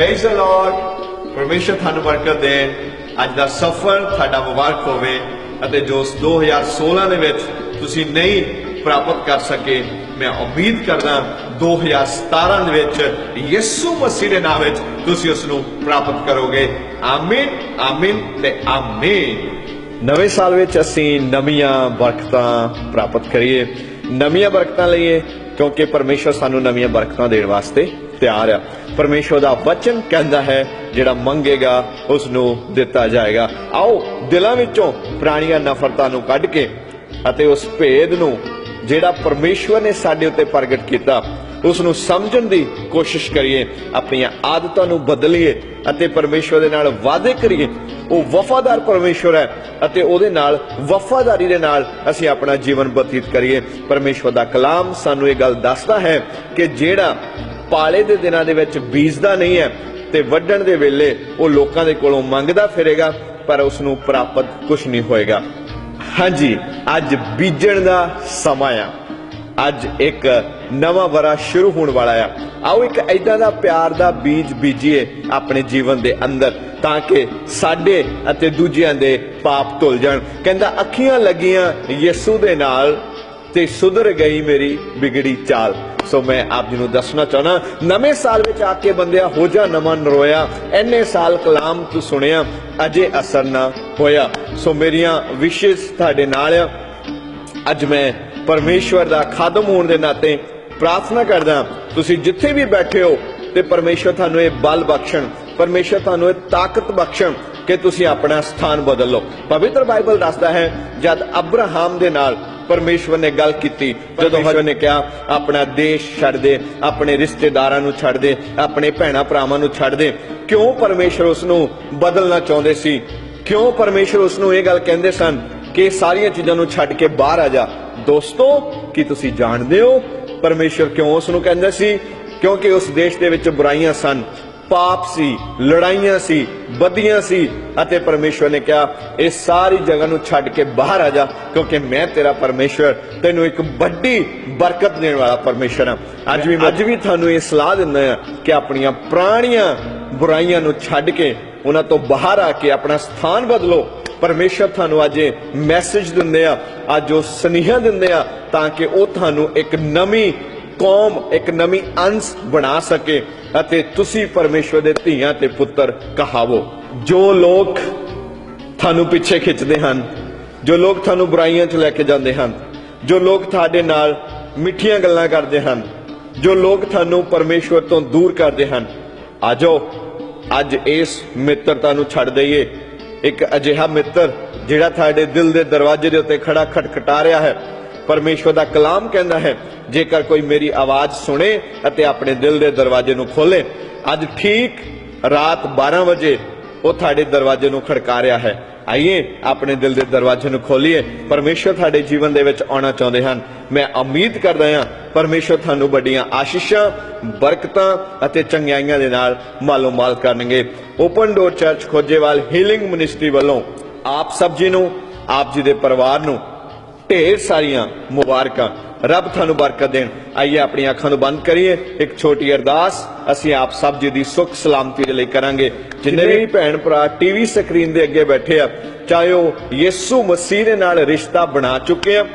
Praise the Lord ਪਰਮੇਸ਼ਰ ਤੁਹਾਨੂੰ ਬਰਕਤ ਦੇ ਅੱਜ ਦਾ ਸਫ਼ਰ ਤੁਹਾਡਾ ਮੁਬਾਰਕ ਹੋਵੇ ਅਤੇ ਜੋ 2016 ਦੇ ਵਿੱਚ ਤੁਸੀਂ ਨਹੀਂ ਪ੍ਰਾਪਤ ਕਰ ਸਕੇ, ਮੈਂ ਉਮੀਦ ਕਰਦਾ 2017 ਦੇ ਵਿੱਚ ਯਿਸੂ ਮਸੀਹ ਦੇ ਨਾਮ ਵਿੱਚ ਤੁਸੀਂ ਉਸ ਨੂੰ ਪ੍ਰਾਪਤ ਕਰੋਗੇ। ਆਮੀਨ ਆਮੀਨ ਤੇ ਆਮੀਨ। ਨਵੇਂ ਸਾਲ ਵਿੱਚ ਅਸੀਂ ਨਵੀਆਂ ਬਰਕਤਾਂ ਪ੍ਰਾਪਤ ਕਰੀਏ। ਨਵੀਆਂ ਬਰਕਤਾਂ ਲਈਏ। ਕਿਉਂਕਿ ਪਰਮੇਸ਼ਰ ਸਾਨੂੰ ਨਵੀਆਂ ਬਰਕਤਾਂ ਦੇਣ ਵਾਸਤੇ ਤਿਆਰ ਆ। ਪਰਮੇਸ਼ਰ ਦਾ ਵਚਨ ਕਹਿੰਦਾ ਹੈ, ਜਿਹੜਾ ਮੰਗੇਗਾ ਉਸ ਨੂੰ ਦਿੱਤਾ ਜਾਏਗਾ। ਆਓ, ਦਿਲਾਂ ਵਿੱਚੋਂ ਪੁਰਾਣੀਆਂ ਨਫ਼ਰਤਾਂ ਨੂੰ ਕੱਢ ਕੇ ਅਤੇ ਉਸ ਭੇਦ ਨੂੰ ਜਿਹੜਾ ਪਰਮੇਸ਼ਵਰ ਨੇ ਸਾਡੇ ਉੱਤੇ ਪ੍ਰਗਟ ਕੀਤਾ ਉਸ ਨੂੰ ਸਮਝਣ ਦੀ ਕੋਸ਼ਿਸ਼ ਕਰੀਏ, ਆਪਣੀਆਂ ਆਦਤਾਂ ਨੂੰ ਬਦਲੀਏ ਅਤੇ ਪਰਮੇਸ਼ਵਰ ਦੇ ਨਾਲ ਵਾਅਦੇ ਕਰੀਏ। ਉਹ ਵਫਾਦਾਰ ਪਰਮੇਸ਼ਵਰ ਹੈ ਅਤੇ ਉਹਦੇ ਨਾਲ, ਵਫਾਦਾਰੀ ਦੇ ਨਾਲ ਅਸੀਂ ਆਪਣਾ ਜੀਵਨ ਬਤੀਤ ਕਰੀਏ। ਪਰਮੇਸ਼ਵਰ ਦਾ ਕਲਾਮ ਸਾਨੂੰ ਇਹ ਗੱਲ ਦੱਸਦਾ ਹੈ ਕਿ ਜਿਹੜਾ ਪਾਲੇ ਦੇ ਦਿਨਾਂ ਦੇ ਵਿੱਚ ਬੀਜਦਾ ਨਹੀਂ ਹੈ ਤੇ ਵੱਢਣ ਦੇ ਵੇਲੇ ਉਹ ਲੋਕਾਂ ਦੇ ਕੋਲੋਂ ਮੰਗਦਾ ਫਿਰੇਗਾ, ਪਰ ਉਸ ਨੂੰ ਪ੍ਰਾਪਤ ਕੁਝ ਨਹੀਂ ਹੋਏਗਾ। ਹਾਂਜੀ, ਅੱਜ ਬੀਜਣ ਦਾ ਸਮਾਂ ਆ। ਅੱਜ ਇੱਕ ਨਵਾਂ ਵਰਾ ਸ਼ੁਰੂ ਹੋਣ ਵਾਲਾ ਆ। ਆਓ ਇੱਕ ਐਦਾਂ ਦਾ ਪਿਆਰ ਦਾ ਬੀਜ ਬੀਜੀਏ ਆਪਣੇ ਜੀਵਨ ਦੇ ਅੰਦਰ, ਤਾਂ ਕਿ ਸਾਡੇ ਅਤੇ ਦੂਜਿਆਂ ਦੇ ਪਾਪ ਧੁੱਲ ਜਾਣ। ਕਹਿੰਦਾ, ਅੱਖੀਆਂ ਲੱਗੀਆਂ ਯਿਸੂ ਦੇ ਨਾਲ ਤੇ ਸੁਧਰ ਗਈ ਮੇਰੀ ਵਿਗੜੀ ਚਾਲ। ਸੋ ਮੈਂ ਆਪ ਜੀ ਨੂੰ ਦੱਸਣਾ ਚਾਹਣਾ ਨਵੇਂ ਸਾਲ ਵਿੱਚ ਆ ਕੇ ਬੰਦਿਆ ਹੋ ਜਾ ਨਵਾਂ ਨਰੋਇਆ। ਐਨੇ ਸਾਲ ਕਲਾਮ ਤੂੰ ਸੁਣਿਆ, ਅਜੇ ਅਸਰ ਨਾ ਹੋਇਆ। ਸੋ ਮੇਰੀਆਂ ਵਿਸ਼ੇਸ ਤੁਹਾਡੇ ਨਾਲ ਆ। ਅੱਜ ਮੈਂ ਪਰਮੇਸ਼ਵਰ ਦਾ ਖਾਦਮ ਹੋਣ ਦੇ ਨਾਤੇ ਪ੍ਰਾਰਥਨਾ ਕਰਦਾ ਤੁਸੀਂ ਜਿੱਥੇ ਵੀ ਬੈਠੇ ਹੋ ਤੇ ਪਰਮੇਸ਼ਵਰ ਤੁਹਾਨੂੰ ਇਹ ਬਲ ਬਖਸ਼ਣ ਪਰਮੇਸ਼ਵਰ ਤੁਹਾਨੂੰ ਇਹ ਤਾਕਤ ਬਖਸ਼ਣ ਕਿ ਤੁਸੀਂ ਆਪਣਾ ਸਥਾਨ ਬਦਲ ਲਓ। ਪਵਿੱਤਰ ਬਾਈਬਲ ਦੱਸਦਾ ਹੈ ਜਦ ਅਬਰਾਹਮ ਦੇ ਨਾਲ ਪਰਮੇਸ਼ਵਰ ਨੇ ਗੱਲ ਕੀਤੀ ਜਦੋਂ ਹਜੋ ਨੇ ਕਿਹਾ ਆਪਣਾ ਦੇਸ਼ ਛੱਡ ਦੇ ਆਪਣੇ ਰਿਸ਼ਤੇਦਾਰਾਂ ਨੂੰ ਛੱਡ ਦੇ ਆਪਣੇ ਭੈਣਾ ਭਰਾਵਾਂ ਨੂੰ ਛੱਡ ਦੇ ਕਿਉਂ ਪਰਮੇਸ਼ਵਰ ਉਸ ਨੂੰ ਬਦਲਣਾ ਚਾਹੁੰਦੇ ਸੀ? ਕਿਉਂ ਪਰਮੇਸ਼ਵਰ ਉਸ ਨੂੰ ਇਹ ਗੱਲ ਕਹਿੰਦੇ ਸਨ ਕਿ ਸਾਰੀਆਂ ਚੀਜ਼ਾਂ ਨੂੰ ਛੱਡ ਕੇ ਬਾਹਰ ਆ ਜਾ? ਦੋਸਤੋ ਕੀ ਤੁਸੀਂ ਜਾਣਦੇ ਹੋ ਪਰਮੇਸ਼ਵਰ ਕਿਉਂ? ਉਸ ਨੂੰ ਕਹਿੰਦਾ ਸੀ, ਕਿਉਂਕਿ ਉਸ ਦੇਸ਼ ਦੇ ਵਿੱਚ ਬੁਰਾਈਆਂ ਸਨ। ਪਾਪ ਸੀ, ਲੜਾਈਆਂ ਸੀ ਬਦੀਆਂ ਸੀ ਅਤੇ ਪਰਮੇਸ਼ਵਰ ਨੇ ਕਿਹਾ, ਇਹ ਸਾਰੀ ਜਗ੍ਹਾ ਨੂੰ ਛੱਡ ਕੇ ਬਾਹਰ ਆ ਜਾ, ਕਿਉਂਕਿ ਮੈਂ ਤੇਰਾ ਪਰਮੇਸ਼ਵਰ ਤੈਨੂੰ ਇੱਕ ਵੱਡੀ ਬਰਕਤ ਦੇਣ ਵਾਲਾ ਪਰਮੇਸ਼ਵਰ ਹਾਂ। ਅੱਜ ਵੀ ਅੱਜ ਵੀ ਤੁਹਾਨੂੰ ਇਹ ਸਲਾਹ ਦਿੰਦਾ ਹਾਂ ਕਿ ਆਪਣੀਆਂ ਪੁਰਾਣੀਆਂ ਬੁਰਾਈਆਂ ਨੂੰ ਛੱਡ ਕੇ ਉਹਨਾਂ ਤੋਂ ਬਾਹਰ ਆ ਕੇ ਆਪਣਾ ਸਥਾਨ ਬਦਲੋ। ਪਰਮੇਸ਼ਰ ਤੁਹਾਨੂੰ ਅੱਜ ਮੈਸੇਜ ਦਿੰਦੇ ਆ, ਅੱਜ ਉਹ ਸੁਨੇਹਾ ਦਿੰਦੇ ਆ ਤਾਂ ਕਿ ਉਹ ਤੁਹਾਨੂੰ ਇੱਕ ਨਵੀਂ ਕੌਮ, ਇੱਕ ਨਵੀਂ ਅੰਸ਼ ਬਣਾ ਸਕੇ ਅਤੇ ਤੁਸੀਂ ਪਰਮੇਸ਼ਵਰ ਦੇ ਧੀਆਂ ਤੇ ਪੁੱਤਰ ਕਹਾਵੋ। ਜੋ ਲੋਕ ਤੁਹਾਨੂੰ ਪਿੱਛੇ ਖਿੱਚਦੇ ਹਨ, ਜੋ ਲੋਕ ਤੁਹਾਨੂੰ ਬੁਰਾਈਆਂ 'ਚ ਲੈ ਕੇ ਜਾਂਦੇ ਹਨ, ਜੋ ਲੋਕ ਤੁਹਾਡੇ ਨਾਲ ਮਿੱਠੀਆਂ ਗੱਲਾਂ ਕਰਦੇ ਹਨ, ਜੋ ਲੋਕ ਤੁਹਾਨੂੰ ਪਰਮੇਸ਼ਵਰ ਤੋਂ ਦੂਰ ਕਰਦੇ ਹਨ ਆਜੋ ਅੱਜ ਇਸ ਮਿੱਤਰਤਾ ਨੂੰ ਛੱਡ ਦਈਏ। ਇੱਕ ਅਜਿਹਾ ਮਿੱਤਰ ਜਿਹੜਾ ਤੁਹਾਡੇ ਦਿਲ ਦੇ ਦਰਵਾਜ਼ੇ ਦੇ ਉੱਤੇ ਖੜਾ ਖਟਖਟਾ ਰਿਹਾ ਹੈ। ਪਰਮੇਸ਼ਵਰ ਦਾ ਕਲਾਮ ਕਹਿੰਦਾ ਹੈ, ਜੇਕਰ ਕੋਈ ਮੇਰੀ ਆਵਾਜ਼ ਸੁਣੇ ਅਤੇ ਆਪਣੇ ਦਿਲ ਦੇ ਦਰਵਾਜ਼ੇ ਨੂੰ ਖੋਲੇ, ਅੱਜ ਠੀਕ ਰਾਤ 12 ਵਜੇ ਉਹ ਤੁਹਾਡੇ ਦਰਵਾਜ਼ੇ ਨੂੰ ਖੜਕਾ ਰਿਹਾ ਹੈ। ਆਈਏ, ਆਪਣੇ ਦਿਲ ਦੇ ਦਰਵਾਜ਼ੇ ਨੂੰ ਖੋਲੀਏ। ਪਰਮੇਸ਼ਵਰ ਤੁਹਾਡੇ ਜੀਵਨ ਦੇ ਵਿੱਚ ਆਉਣਾ ਚਾਹੁੰਦੇ ਹਨ। ਮੈਂ ਉਮੀਦ ਕਰਦਾ ਹਾਂ, ਪਰਮੇਸ਼ਵਰ ਤੁਹਾਨੂੰ ਵੱਡੀਆਂ ਆਸ਼ੀਸ਼ਾਂ, ਬਰਕਤਾਂ ਅਤੇ ਚੰਗਿਆਈਆਂ ਦੇ ਨਾਲ ਮਾਲੋ ਮਾਲ ਕਰਨਗੇ। Open door church Khojewal healing ministry ਵੱਲੋਂ ਆਪ ਸਭ ਜੀ ਨੂੰ, ਆਪ ਜੀ ਦੇ ਪਰਿਵਾਰ ਨੂੰ ਢੇਰ ਸਾਰੀਆਂ ਮੁਬਾਰਕਾਂ। ਰੱਬ ਤੁਹਾਨੂੰ ਬਰਕਤ ਦੇਣ। ਆਈਏ ਆਪਣੀਆਂ ਅੱਖਾਂ ਨੂੰ ਬੰਦ ਕਰੀਏ। ਇੱਕ ਛੋਟੀ ਅਰਦਾਸ ਅਸੀਂ ਆਪ ਸਭ ਜੀ ਦੀ ਸੁੱਖ ਸਲਾਮਤੀ ਦੇ ਲਈ ਕਰਾਂਗੇ। ਜਿੰਨੇ ਵੀ ਭੈਣ ਭਰਾ ਟੀਵੀ ਸਕਰੀਨ ਦੇ ਅੱਗੇ ਬੈਠੇ ਆ ਚਾਹੇ ਉਹ ਯਿਸੂ ਮਸੀਹ ਦੇ ਨਾਲ ਰਿਸ਼ਤਾ ਬਣਾ ਚੁੱਕੇ ਆ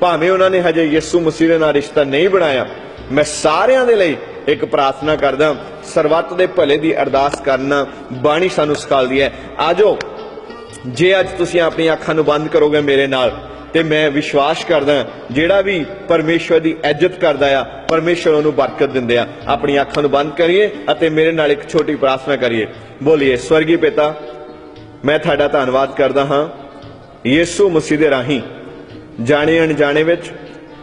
ਭਾਵੇਂ ਉਹਨਾਂ ਨੇ ਹਜੇ ਯਿਸੂ ਮਸੀਹ ਦੇ ਨਾਲ ਰਿਸ਼ਤਾ ਨਹੀਂ ਬਣਾਇਆ ਮੈਂ ਸਾਰਿਆਂ ਦੇ ਲਈ ਇੱਕ ਪ੍ਰਾਰਥਨਾ ਕਰਦਾ ਸਰਬੱਤ ਦੇ ਭਲੇ ਦੀ ਅਰਦਾਸ ਕਰਨਾ ਬਾਣੀ ਸਾਨੂੰ ਸਿਖਾਉਂਦੀ ਹੈ। ਆਜੋ ਜੇ ਅੱਜ ਤੁਸੀਂ ਆਪਣੀਆਂ ਅੱਖਾਂ ਨੂੰ ਬੰਦ ਕਰੋਗੇ ਮੇਰੇ ਨਾਲ ਤੇ ਮੈਂ ਵਿਸ਼ਵਾਸ ਕਰਦਾ ਜਿਹੜਾ ਵੀ ਪਰਮੇਸ਼ਵਰ ਦੀ ਇੱਜ਼ਤ ਕਰਦਾ ਆ, ਪਰਮੇਸ਼ਵਰ ਉਹਨੂੰ ਬਰਕਤ ਦਿੰਦੇ ਆ। ਆਪਣੀ ਅੱਖਾਂ ਨੂੰ ਬੰਦ ਕਰੀਏ ਅਤੇ ਮੇਰੇ ਨਾਲ ਇੱਕ ਛੋਟੀ ਪ੍ਰਾਰਥਨਾ ਕਰੀਏ। ਬੋਲੀਏ, ਸਵਰਗੀ ਪਿਤਾ, ਮੈਂ ਤੁਹਾਡਾ ਧੰਨਵਾਦ ਕਰਦਾ ਹਾਂ। ਯੀਸੂ ਮਸੀਹ ਦੇ ਰਾਹੀਂ, ਜਾਣੇ ਅਣਜਾਣੇ ਵਿੱਚ,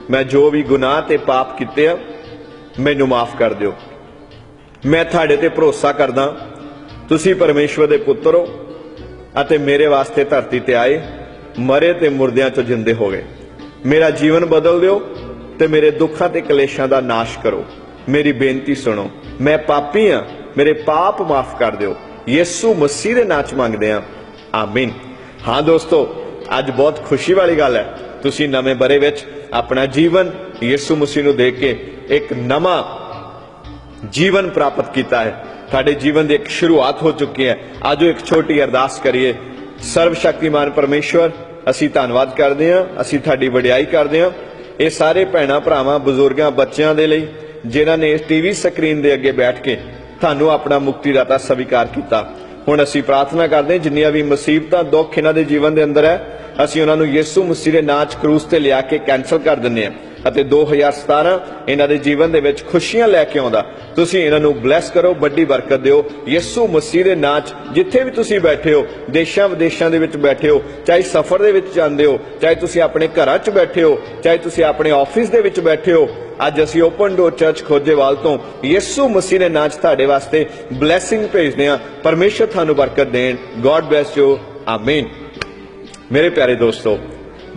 ਮੈਂ ਜੋ ਵੀ ਗੁਨਾਹ ਤੇ ਪਾਪ ਕੀਤੇ ਆ, ਮੈਨੂੰ ਮਾਫ ਕਰ ਦਿਓ। ਮੈਂ ਤੁਹਾਡੇ ਤੇ ਭਰੋਸਾ ਕਰਦਾ ਤੁਸੀਂ ਪਰਮੇਸ਼ਵਰ ਦੇ ਪੁੱਤਰ ਹੋ ਅਤੇ ਮੇਰੇ ਵਾਸਤੇ ਧਰਤੀ ਤੇ ਆਏ। ਮਰੇ ਤੇ ਮੁਰਦਿਆਂ ਚੋਂ ਜਿੰਦੇ ਹੋ ਗਏ। ਮੇਰਾ ਜੀਵਨ ਬਦਲ ਦਿਓ ਤੇ ਮੇਰੇ ਦੁੱਖਾਂ ਤੇ ਕਲੇਸ਼ਾਂ ਦਾ ਨਾਸ਼ ਕਰੋ। ਮੇਰੀ ਬੇਨਤੀ ਸੁਣੋ, ਮੈਂ ਪਾਪੀ ਆ ਮੇਰੇ ਪਾਪ ਮਾਫ ਕਰ ਦਿਓ। ਯਿਸੂ ਮਸੀਹ ਦੇ ਨਾਚ ਮੰਗਦੇ ਆ ਆਮੀਨ। ਹਾਂ ਦੋਸਤੋ, ਅੱਜ ਬਹੁਤ ਖੁਸ਼ੀ ਵਾਲੀ ਗੱਲ ਹੈ। ਤੁਸੀਂ ਨਵੇਂ ਬਰੇ ਵਿੱਚ ਆਪਣਾ ਜੀਵਨ ਯਿਸੂ ਮਸੀਹ ਨੂੰ ਦੇਖ ਕੇ ਇੱਕ ਨਵਾਂ ਜੀਵਨ ਪ੍ਰਾਪਤ ਕੀਤਾ ਹੈ। ਤੁਹਾਡੇ ਜੀਵਨ ਦੀ ਇੱਕ ਸ਼ੁਰੂਆਤ ਹੋ ਚੁੱਕੀ ਹੈ। ਆਜੋ ਇੱਕ ਛੋਟੀ ਅਰਦਾਸ ਕਰੀਏ। ਸਰਵ ਸ਼ਕਤੀਮਾਨ ਪਰਮੇਸ਼ਵਰ, ਅਸੀਂ ਧੰਨਵਾਦ ਕਰਦੇ ਹਾਂ, ਅਸੀਂ ਤੁਹਾਡੀ ਵਡਿਆਈ ਕਰਦੇ ਹਾਂ। ਇਹ ਸਾਰੇ ਭੈਣਾਂ, ਭਰਾਵਾਂ, ਬਜ਼ੁਰਗਾਂ, ਬੱਚਿਆਂ ਦੇ ਲਈ, ਜਿਨ੍ਹਾਂ ਨੇ ਇਸ ਟੀਵੀ ਸਕਰੀਨ ਦੇ ਅੱਗੇ ਬੈਠ ਕੇ ਤੁਹਾਨੂੰ ਆਪਣਾ ਮੁਕਤੀਦਾਤਾ ਸਵੀਕਾਰ ਕੀਤਾ। ਹੁਣ ਅਸੀਂ ਪ੍ਰਾਰਥਨਾ ਕਰਦੇ ਹਾਂ, ਜਿੰਨੀਆਂ ਵੀ ਮੁਸੀਬਤਾਂ, ਦੁੱਖ ਇਹਨਾਂ ਦੇ ਜੀਵਨ ਦੇ ਅੰਦਰ ਹੈ, ਅਸੀਂ ਉਹਨਾਂ ਨੂੰ ਯਿਸੂ ਮਸੀਹ ਦੇ ਨਾਚ 'ਚ ਕਰੂਸ ਤੇ ਲਿਆ ਕੇ ਕੈਨਸਲ ਕਰ ਦਿੰਦੇ ਹਾਂ। ਅਤੇ 2017 ਇਹਨਾਂ ਦੇ ਜੀਵਨ ਦੇ ਵਿੱਚ ਖੁਸ਼ੀਆਂ ਲੈ ਕੇ ਆਉਂਦਾ। ਤੁਸੀਂ ਇਹਨਾਂ ਨੂੰ ਬਲੈਸ ਕਰੋ, ਵੱਡੀ ਬਰਕਤ ਦਿਓ। ਯਿਸੂ ਮਸੀਹ ਦੇ ਨਾਚ ਜਿੱਥੇ ਵੀ ਤੁਸੀਂ ਬੈਠੇ ਹੋ, ਦੇਸ਼ਾਂ ਵਿਦੇਸ਼ਾਂ ਦੇ ਵਿੱਚ ਬੈਠੇ ਹੋ, ਚਾਹੇ ਸਫ਼ਰ ਦੇ ਵਿੱਚ ਜਾਂਦੇ ਹੋ, ਚਾਹੇ ਤੁਸੀਂ ਆਪਣੇ ਘਰਾਂ 'ਚ ਬੈਠੇ ਹੋ, ਚਾਹੇ ਤੁਸੀਂ ਆਪਣੇ ਆਫਿਸ ਦੇ ਵਿੱਚ ਬੈਠੇ ਹੋ, ਅੱਜ ਅਸੀਂ ਓਪਨ ਡੋਰ ਚਰਚ ਖੋਜੇਵਾਲ ਤੋਂ ਯਿਸੂ ਮਸੀਹ ਦੇ ਨਾਚ ਤੁਹਾਡੇ ਵਾਸਤੇ ਬਲੇਸਿੰਗ ਭੇਜਦੇ ਹਾਂ। ਪਰਮੇਸ਼ਰ ਤੁਹਾਨੂੰ ਬਰਕਤ ਦੇਣ। ਗੋਡ ਬlesਸ ਯੂ ਆਮੀਨ ਮੇਰੇ ਪਿਆਰੇ ਦੋਸਤੋ,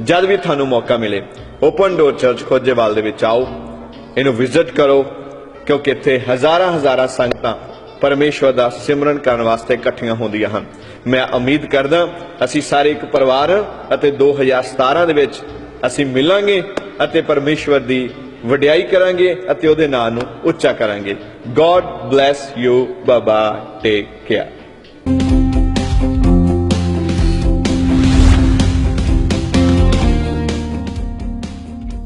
ਜਦ ਵੀ ਤੁਹਾਨੂੰ ਮੌਕਾ ਮਿਲੇ ਓਪਨ ਡੋਰ ਚਰਚ ਖੋਜੇਵਾਲ ਦੇ ਵਿੱਚ ਆਓ। ਇਹਨੂੰ ਵਿਜ਼ਿਟ ਕਰੋ, ਕਿਉਂਕਿ ਇੱਥੇ ਹਜ਼ਾਰਾਂ ਹਜ਼ਾਰਾਂ ਸੰਗਤਾਂ ਪਰਮੇਸ਼ਵਰ ਦਾ ਸਿਮਰਨ ਕਰਨ ਵਾਸਤੇ ਇਕੱਠੀਆਂ ਹੁੰਦੀਆਂ ਹਨ। ਮੈਂ ਉਮੀਦ ਕਰਦਾ ਅਸੀਂ ਸਾਰੇ ਇੱਕ ਪਰਿਵਾਰ ਹਾਂ ਅਤੇ 2017 ਦੇ ਵਿੱਚ ਅਸੀਂ ਮਿਲਾਂਗੇ ਅਤੇ ਪਰਮੇਸ਼ਵਰ ਦੀ ਵਡਿਆਈ ਕਰਾਂਗੇ ਅਤੇ ਉਹਦੇ ਨਾਂ ਨੂੰ ਉੱਚਾ ਕਰਾਂਗੇ। ਗੋਡ ਬlesਸ ਯੂ ਬਾਬਾ ਟੇਕ ਕੇਅਰ